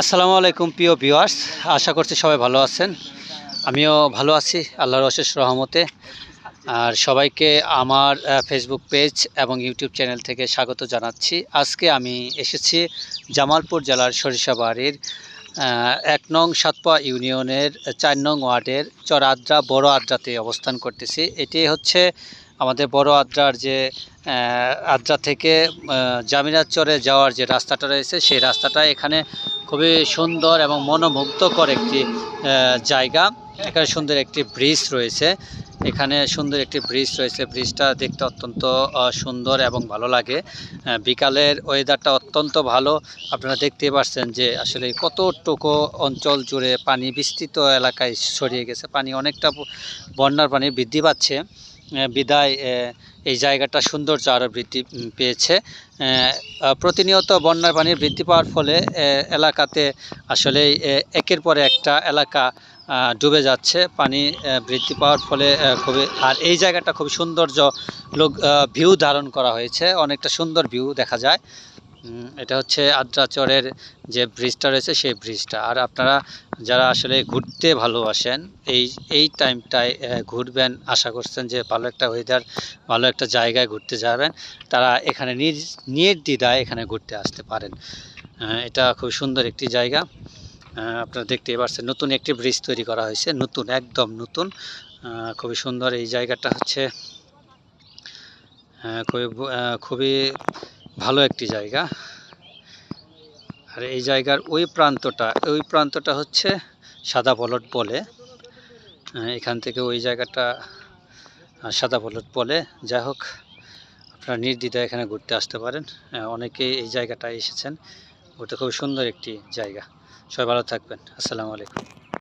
আসসালামু আলাইকুম, প্রিয় ভিউয়ার্স। আশা করছি সবাই ভালো আছেন। আমিও ভালো আছি, আল্লাহর অশেষ রহমতে। আর সবাইকে আমার ফেসবুক পেজ এবং ইউটিউব চ্যানেল থেকে স্বাগত জানাচ্ছি। আজকে আমি এসেছি জামালপুর জেলার সরিষাবাড়ির এক নং সাতপা ইউনিয়নের চার নং ওয়ার্ডের চর আদ্রা বড় আদ্রাতে অবস্থান করতেছি। এটি হচ্ছে আমাদের বড় আদ্রার যে আদ্রা থেকে আহ, জামিনার চরে যাওয়ার যে রাস্তাটা রয়েছে সেই রাস্তাটা এখানে খুবই সুন্দর এবং মনোমুগ্ধকর একটি জায়গা। এখানে সুন্দর একটি ব্রিজ রয়েছে। এখানে সুন্দর একটি ব্রিজ রয়েছে। ব্রিজটা দেখতে অত্যন্ত সুন্দর এবং ভালো লাগে। বিকালের ওয়েদারটা অত্যন্ত ভালো। আপনারা দেখতেই পাচ্ছেন যে আসলে কতটুকু অঞ্চল জুড়ে পানি বিস্তৃত এলাকায় ছড়িয়ে গেছে। পানি অনেকটা বন্যার পানি বৃদ্ধি পাচ্ছে। বিদায় এই জায়গাটা সৌন্দর্য আরও বৃদ্ধি পেয়েছে। প্রতিনিয়ত বন্যার পানি বৃদ্ধি পাওয়ার ফলে এলাকাতে আসলে একের পরে একটা এলাকা ডুবে যাচ্ছে। পানি বৃদ্ধি পাওয়ার ফলে খুবই, আর এই জায়গাটা খুব সৌন্দর্য লোক ভিউ ধারণ করা হয়েছে। অনেকটা সুন্দর ভিউ দেখা যায়। এটা হচ্ছে আদ্রাচরের যে ব্রিজটা রয়েছে সেই ব্রিজটা। আর আপনারা যারা আসলে ঘুরতে ভালোবাসেন, এই এই টাইমটায় ঘুরবেন, আশা করছেন যে ভালো একটা ওয়েদার ভালো একটা জায়গায় ঘুরতে যাবেন, তারা এখানে নিজ, নির্দ্বিধায় এখানে ঘুরতে আসতে পারেন। এটা খুব সুন্দর একটি জায়গা। আপনারা দেখতেই পাচ্ছেন নতুন একটি ব্রিজ তৈরি করা হয়েছে, নতুন, একদম নতুন। খুবই সুন্দর এই জায়গাটা হচ্ছে খুবই খুবই ভালো একটি জায়গা। আর এই জায়গার ওই প্রান্তটা ওই প্রান্তটা হচ্ছে সাদা বলট বলে। এখান থেকে ওই জায়গাটা সাদা বলট বলে। যাই হোক, আপনারা নির্দ্বিধায় এখানে ঘুরতে আসতে পারেন। অনেকেই এই জায়গাটায় এসেছেন। ওটা খুব সুন্দর একটি জায়গা। সবাই ভালো থাকবেন। আসসালামু আলাইকুম।